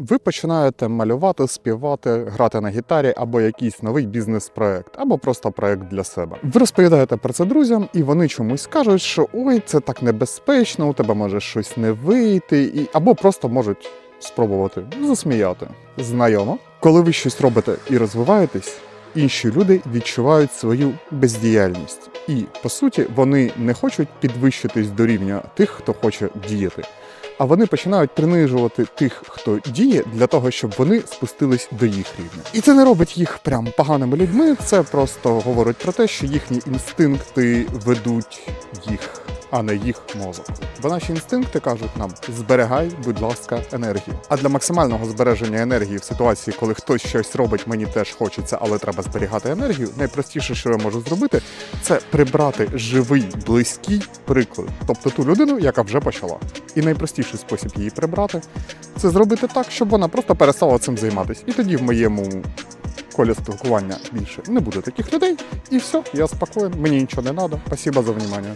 Ви починаєте малювати, співати, грати на гітарі або якийсь новий бізнес-проект, або просто проект для себе. Ви розповідаєте про це друзям, і вони чомусь кажуть, що ой, це так небезпечно, у тебе може щось не вийти, і або просто можуть спробувати засміяти. Знайомо, коли ви щось робите і розвиваєтесь. Інші люди відчувають свою бездіяльність, і по суті вони не хочуть підвищитись до рівня тих, хто хоче діяти а вони починають принижувати тих, хто діє, для того, щоб вони спустились до їх рівня. І це не робить їх прям поганими людьми. Це просто говорить про те, що їхні інстинкти ведуть їх. А не їх мозок. Бо наші інстинкти кажуть нам: зберегай, будь ласка, енергію. А для максимального збереження енергії в ситуації, коли хтось щось робить, мені теж хочеться, але треба зберігати енергію. Найпростіше, що я можу зробити, це прибрати живий, близький приклад, тобто ту людину, яка вже почала. І найпростіший спосіб її прибрати це зробити так, щоб вона просто перестала цим займатися. І тоді в моєму колі спілкування більше не буде таких людей. І все, я спокоєн, мені нічого не треба. Спасибо за внимание.